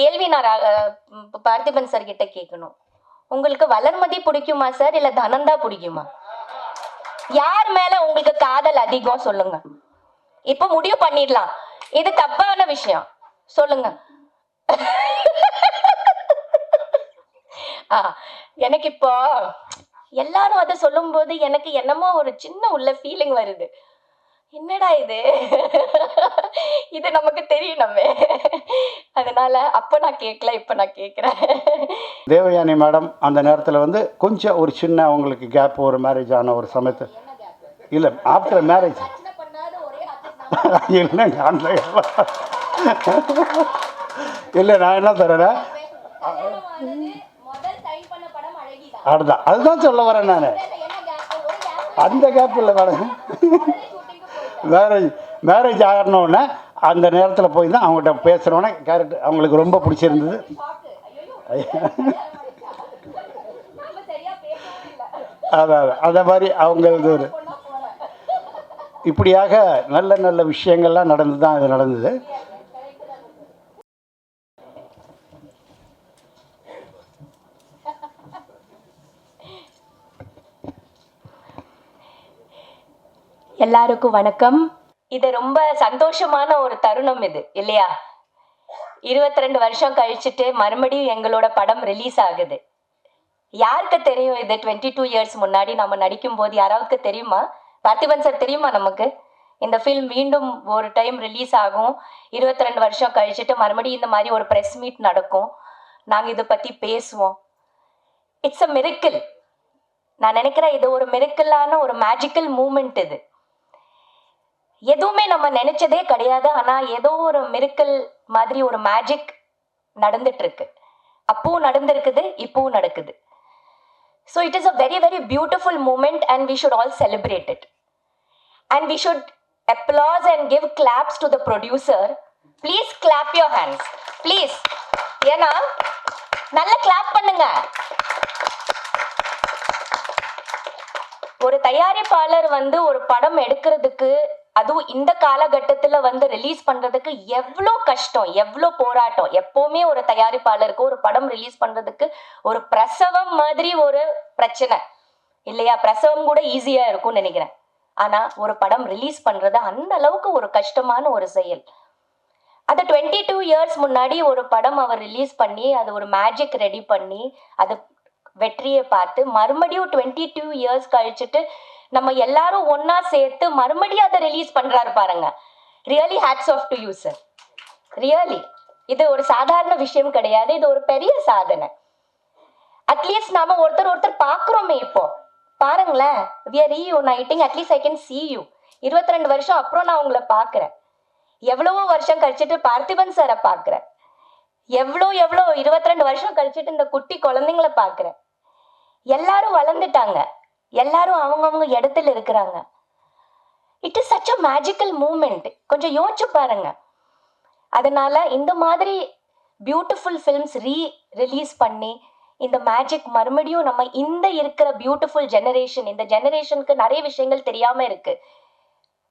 கேள்வி நான் பார்த்திபன் சார் கிட்ட கேட்கணும் உங்களுக்கு வளர்மதி பிடிக்குமா சார்? இல்ல தனந்தா பிடிக்குமா? யார் மேல உங்களுக்கு காதல் அதிகம்? சொல்லுங்க. இப்போ முடிவு பண்ணிடலாம். இது தப்பான விஷயம். சொல்லுங்க. ஆ எனக்கு இப்போ எல்லாரும் அதை சொல்லும்போது எனக்கு என்னமோ ஒரு சின்ன உள்ள ஃபீலிங் வருது. என்னடா இது? இது நமக்கு தெரியணுமே அதனால அப்ப நான் கேட்கல இப்ப நான் கேட்கிறேன் தேவயானி மேடம் அந்த நேரத்தில் வந்து கொஞ்சம் ஒரு சின்ன அவங்களுக்கு கேப் ஒரு மேரேஜ் ஆன ஒரு சமயத்து இல்லை ஆஃப்டர் மேரேஜ் இல்லைங்க அந்த இல்லை நான் என்ன தரேன் அதுதான் அதுதான் சொல்ல வரேன் நான். அந்த கேப் இல்லை மேடம். மேரேஜ் மேரேஜ் ஆகணுன்னே அந்த நேரத்தில் போய் தான் அவங்ககிட்ட பேசுகிறோன்னே கேரக்டர் அவங்களுக்கு ரொம்ப பிடிச்சிருந்தது. அதான் அதை மாதிரி அவங்களது ஒரு இப்படியாக நல்ல நல்ல விஷயங்கள்லாம் நடந்து தான் இது நடந்தது. எல்லாருக்கும் வணக்கம். இது ரொம்ப சந்தோஷமான ஒரு தருணம் இது இல்லையா? இருபத்தி ரெண்டு வருஷம் கழிச்சுட்டு மறுபடியும் எங்களோட படம் ரிலீஸ் ஆகுது. யாருக்கு தெரியும் இது? டுவெண்ட்டி டூ இயர்ஸ் முன்னாடி நம்ம நடிக்கும் போது யாராவது தெரியுமா? பார்த்திபன் சார் தெரியுமா நமக்கு? இந்த ஃபில்ம் மீண்டும் ஒரு டைம் ரிலீஸ் ஆகும். இருபத்தி ரெண்டு வருஷம் கழிச்சுட்டு மறுபடியும் இந்த மாதிரி ஒரு ப்ரெஸ் மீட் நடக்கும். நாங்கள் இதை பற்றி பேசுவோம். இட்ஸ் அ மிரிக்கிள் நான் நினைக்கிறேன் இது ஒரு மிரிக்கலான ஒரு மேஜிக்கல் மூமெண்ட் இது. எதுவுமே நம்ம நினைச்சதே கிடையாது. ஆனா ஏதோ ஒரு மிருக்கல் மாதிரி ஒரு மேஜிக் நடந்துட்டு இருக்கு அப்பவும் நடந்திருக்குது இப்பவும் நடக்குது. So it is a very very beautiful moment and we should all celebrate it and we should applause and give claps to the producer please clap your hands please ஏன்னா நல்லா கிளாப் பண்ணுங்க. ஒரு தயாரிப்பாளர் வந்து ஒரு படம் எடுக்கிறதுக்கு அதுவும் இந்த காலகட்டத்துல வந்து ரிலீஸ் பண்றதுக்கு எவ்வளோ கஷ்டம் எவ்வளோ போராட்டம். எப்பவுமே ஒரு தயாரிப்பாளருக்கு ஒரு படம் ரிலீஸ் பண்றதுக்கு ஒரு பிரசவம் மாதிரி ஒரு பிரச்சனை. இல்லையா? பிரசவம் கூட ஈஸியா இருக்கும்னு நினைக்கிறேன். ஆனா ஒரு படம் ரிலீஸ் பண்றது அந்த அளவுக்கு ஒரு கஷ்டமான ஒரு செயல். அது டுவெண்ட்டி டூ இயர்ஸ் முன்னாடி ஒரு படம் அவர் ரிலீஸ் பண்ணி அது ஒரு மேஜிக் ரெடி பண்ணி அது வெற்றியை பார்த்து மறுபடியும் டுவெண்ட்டி டூ இயர்ஸ் கழிச்சுட்டு நம்ம எல்லாரும் ஒன்னா சேர்த்து மறுபடியும் அதை ரிலீஸ் பண்றாரு பாருங்க. Really hats off to you sir really இது ஒரு சாதாரண விஷயம் கிடையாது. இது ஒரு பெரிய சாதனை. அட்லீஸ்ட் நாம ஒருத்தர் ஒருத்தர் பார்க்குறோமே இப்போ. பாருங்களேன் we are reuniting at least I can see you இருபத்தி ரெண்டு வருஷம் அப்புறம் நான் உங்களை பார்க்குறேன். எவ்வளவோ வருஷம் கழிச்சிட்டு பார்த்திபன் சாரை பார்க்குறேன். எவ்வளோ எவ்வளோ இருபத்தி ரெண்டு வருஷம் கழிச்சிட்டு இந்த குட்டி குழந்தைங்கள பார்க்குறேன். எல்லாரும் வளர்ந்துட்டாங்க. எல்லாரும் அவங்கவுங்க இடத்துல இருக்கிறாங்க. It is such a magical moment கொஞ்சம் யோசிச்சு பாருங்க. அதனால இந்த மாதிரி பியூட்டிஃபுல் ஃபிலிம்ஸ் ரீ ரிலீஸ் பண்ணி இந்த மேஜிக் மறுபடியும் நம்ம இந்த இருக்கிற பியூட்டிஃபுல் ஜெனரேஷன் இந்த ஜெனரேஷனுக்கு நிறைய விஷயங்கள் தெரியாம இருக்கு.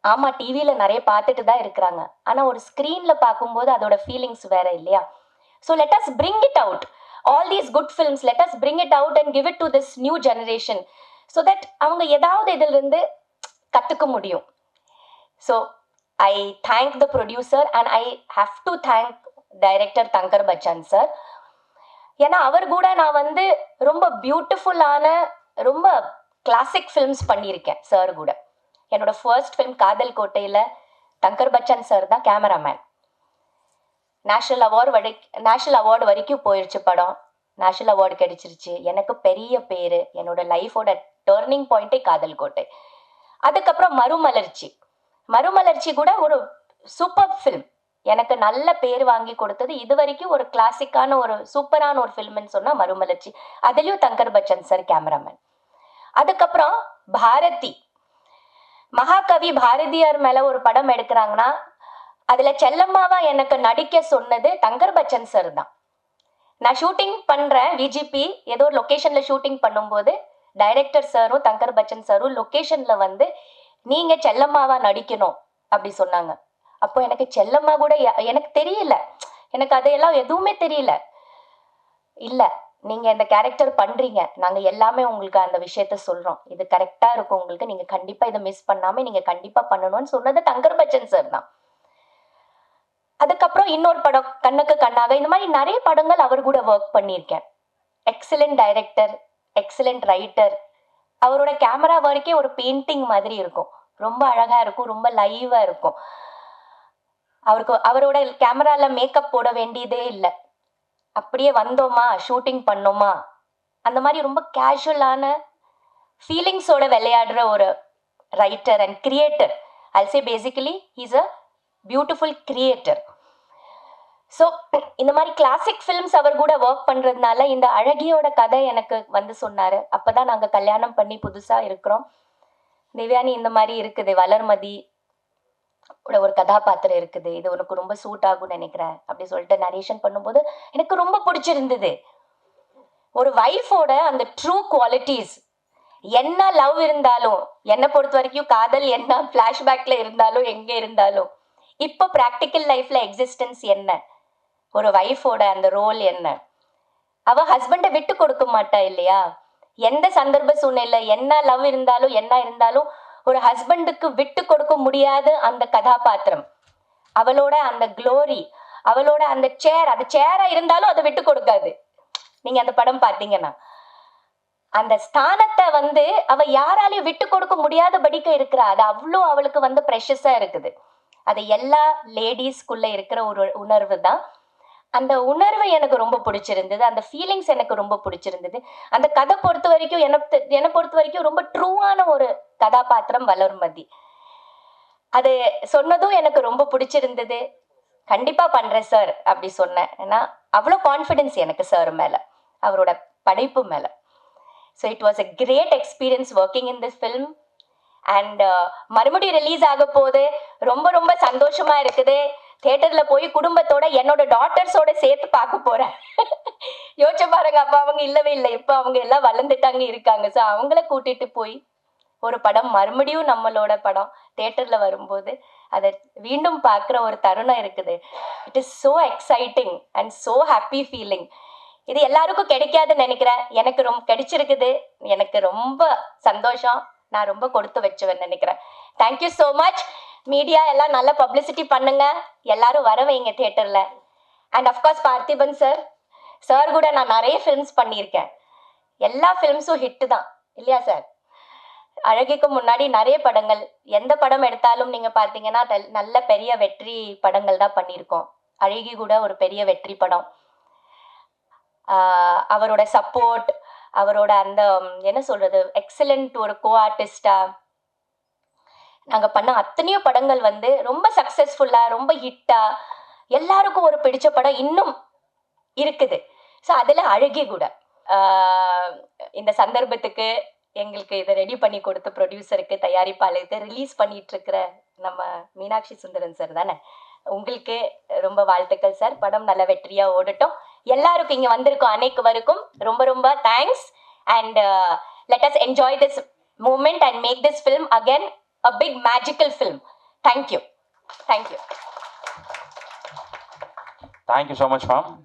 ஆமா டிவியில நிறைய பார்த்துட்டு தான் இருக்கிறாங்க. ஆனா ஒரு ஸ்கிரீன்ல பார்க்கும்போது அதோட ஃபீலிங்ஸ் வேற இல்லையா? So let us bring it out all these good films let us bring it out and give it to this new generation so that அவங்க ஏதாவது இதிலிருந்து கற்றுக்க முடியும். So I thank the producer and I have to thank director Thangar Bachan sir ஏன்னா அவர் கூட நான் வந்து ரொம்ப பியூட்டிஃபுல்லான ரொம்ப கிளாசிக் ஃபிலிம்ஸ் பண்ணியிருக்கேன் சார் கூட. என்னோட ஃபர்ஸ்ட் ஃபிலிம் காதல் கோட்டையில் தங்கர் பச்சன் சார் தான் கேமராமேன் நேஷ்னல் அவார்டு வரை நேஷ்னல் அவார்டு வரைக்கும் போயிடுச்சு படம். நேஷனல் அவார்டு கிடைச்சிருச்சு. எனக்கு பெரிய பேர் என்னோட லைஃபோட டேர்னிங் பாயிண்ட்டே காதல் கோட்டை அதுக்கப்புறம் மறுமலர்ச்சி. மறுமலர்ச்சி கூட ஒரு சூப்பர் ஃபிலிம் எனக்கு நல்ல பேர் வாங்கி கொடுத்தது இது வரைக்கும் ஒரு கிளாசிக்கான ஒரு சூப்பரான ஒரு ஃபில்ம்னு சொன்னால் மறுமலர்ச்சி. அதுலேயும் தங்கர் பச்சன் சார் கேமராமேன் அதுக்கப்புறம் பாரதி. மகாகவி பாரதியார் மேல ஒரு படம் எடுக்கிறாங்கன்னா அதுல செல்லம்மாவா எனக்கு நடிக்க சொன்னது தங்கர் பச்சன் சார் தான். நான் ஷூட்டிங் பண்ணுறேன் விஜிபி ஏதோ ஒரு லொக்கேஷனில் ஷூட்டிங் பண்ணும்போது டைரக்டர் சாரும் தங்கர் பச்சன் சாரும் லொக்கேஷனில் வந்து நீங்கள் செல்லம்மாவா நடிக்கணும்? அப்படி சொன்னாங்க. அப்போ எனக்கு செல்லம்மா கூட எனக்கு தெரியல. எனக்கு அதையெல்லாம் எதுவுமே தெரியல. இல்லை நீங்கள் இந்த கேரக்டர் பண்ணுறீங்க நாங்கள் எல்லாமே உங்களுக்கு அந்த விஷயத்த சொல்கிறோம் இது கரெக்டாக இருக்கும் உங்களுக்கு. நீங்கள் கண்டிப்பாக இதை மிஸ் பண்ணாமல் நீங்கள் கண்டிப்பாக பண்ணணும்னு சொன்னது தங்கர் பச்சன் சார் தான். அதுக்கப்புறம் இன்னொரு படம் கண்ணுக்கு கண்ணாக இந்த மாதிரி நிறைய படங்கள் அவர் கூட ஒர்க் பண்ணியிருக்கேன். எக்ஸலண்ட் டைரக்டர் எக்ஸலண்ட் ரைட்டர் அவரோட கேமரா ஒர்க்கே ஒரு பெயிண்டிங் மாதிரி இருக்கும். ரொம்ப அழகா இருக்கும் ரொம்ப லைவா இருக்கும். அவருக்கு அவரோட கேமரால மேக்கப் போட வேண்டியதே இல்லை. அப்படியே வந்தோமா ஷூட்டிங் பண்ணோமா? அந்த மாதிரி ரொம்ப கேஷுவலான ஃபீலிங்ஸோட விளையாடுற ஒரு writer and creator also basically is a beautiful creator so இந்த மாதிரி கிளாசிக் ஃபிலிம்ஸ் அவர் கூட ஒர்க் பண்ணுறதுனால இந்த அழகியோட கதை எனக்கு வந்து சொன்னார். அப்போ தான் நாங்கள் கல்யாணம் பண்ணி புதுசாக இருக்கிறோம். திவ்யானி இந்த மாதிரி இருக்குது. வளர்மதி ஒரு கதாபாத்திரம் இருக்குது. இது உனக்கு ரொம்ப சூட் ஆகும்னு நினைக்கிறேன் அப்படி சொல்லிட்டு நரேஷன் பண்ணும்போது எனக்கு ரொம்ப பிடிச்சிருந்தது. ஒரு வைஃபோட அந்த ட்ரூ குவாலிட்டிஸ் என்ன லவ் இருந்தாலும் என்னை பொறுத்த வரைக்கும் காதல் என்ன ஃப்ளாஷ்பேக்ல இருந்தாலும் எங்கே இருந்தாலும் இப்போ ப்ராக்டிக்கல் லைஃப்ல எக்ஸிஸ்டன்ஸ் என்ன? ஒரு வைஃபோட அந்த ரோல் என்ன? அவ ஹஸ்பண்டை விட்டு கொடுக்க மாட்டா இல்லையா? எந்த சந்தர்ப்ப சூழ்நிலை என்ன லவ் இருந்தாலும் என்ன இருந்தாலும் ஒரு ஹஸ்பண்டுக்கு விட்டு கொடுக்க முடியாத அந்த கதாபாத்திரம். அவளோட அந்த க்ளோரி அவளோட அந்த சேர் அது சேரா இருந்தாலும் அதை விட்டு கொடுக்காது. நீங்க அந்த படம் பார்த்தீங்கன்னா. அந்த ஸ்தானத்தை வந்து அவ யாராலையும் விட்டு கொடுக்க முடியாதபடிக்கு இருக்கிறா. அது அவ்வளோ அவளுக்கு வந்து ப்ரெஷஸா இருக்குது. அது எல்லா லேடிஸ்க்குள்ள இருக்கிற ஒரு உணர்வு தான். அந்த உணர்வு எனக்கு ரொம்ப பிடிச்சிருந்தது. அந்த ஃபீலிங்ஸ் எனக்கு ரொம்ப பிடிச்சிருந்தது. அந்த கதை பொறுத்த வரைக்கும் எனக்கு என்னை பொறுத்த வரைக்கும் ரொம்ப ட்ரூவான ஒரு கதாபாத்திரம் வளர்மதி அது சொன்னதும் எனக்கு ரொம்ப பிடிச்சிருந்தது. கண்டிப்பா பண்றேன் சார் அப்படி சொன்னேன். ஏன்னா அவ்வளோ கான்ஃபிடென்ஸ் எனக்கு சார் மேல அவரோட படைப்பு மேல. So it was a great experience working in this film and மறுபடியும் ரிலீஸ் ஆக போகுது ரொம்ப ரொம்ப சந்தோஷமா இருக்குது. தியேட்டர்ல போய் குடும்பத்தோட என்னோட டாட்டர்ஸோட சேர்த்து பார்க்க போறேன். யோசிச்சு பாருங்க அப்ப அவங்க இல்லவே இல்லை. இப்போ அவங்க எல்லாம் வளர்ந்துட்டாங்க இருக்காங்க. ஸோ அவங்கள கூட்டிட்டு போய் ஒரு படம் மறுபடியும் நம்மளோட படம் தேட்டர்ல வரும்போது அதை மீண்டும் பார்க்குற ஒரு தருணம் இருக்குது. It is so exciting and so happy feeling இது எல்லாருக்கும் கிடைக்காதுன்னு நினைக்கிறேன். எனக்கு ரொம்ப கிடைச்சிருக்குது. எனக்கு ரொம்ப சந்தோஷம். நான் ரொம்ப கொடுத்து வச்சுவேன் நினைக்கிறேன். தேங்க்யூ ஸோ மச் மீடியா எல்லாம் நல்ல பப்ளிசிட்டி பண்ணுங்க. எல்லாரும் வர வைங்க தேட்டரில் and of course Parthiban sir sir கூட நான் நிறைய ஃபிலிம்ஸ் பண்ணியிருக்கேன். எல்லா ஃபிலிம்ஸும் ஹிட்டு தான் இல்லையா சார் அழகிக்கு முன்னாடி நிறைய படங்கள். எந்த படம் எடுத்தாலும் நீங்க பார்த்தீங்கன்னா நல்ல பெரிய வெற்றி படங்கள் தான் பண்ணியிருக்கோம். அழகி கூட ஒரு பெரிய வெற்றி படம். அவரோட சப்போர்ட் அவரோட அந்த என்ன சொல்றது எக்ஸலண்ட் ஒரு கோ ஆர்டிஸ்டா நாங்க பண்ண அத்தனையோ படங்கள் வந்து ரொம்ப சக்சஸ்ஃபுல்லா ரொம்ப ஹிட்டா எல்லாருக்கும் ஒரு பிடிச்ச படம் இன்னும் இருக்குது. ஸோ அதில் அழகி கூட. இந்த சந்தர்ப்பத்துக்கு எங்களுக்கு இதை ரெடி பண்ணி கொடுத்த ப்ரொடியூசருக்கு தயாரிப்பாளருக்கு ரிலீஸ் பண்ணிட்டு இருக்கிற நம்ம மீனாட்சி சுந்தரன் சார் தானே? உங்களுக்கு ரொம்ப வாழ்த்துக்கள் சார் படம் நல்ல வெற்றியா ஓடட்டும். எல்லாருக்கும் இங்கே வந்திருக்கும் அனைவருக்கும் ரொம்ப ரொம்ப thanks and let us enjoy this moment and make this film again a big magical film. Thank you. Thank you. Thank you so much, ma'am.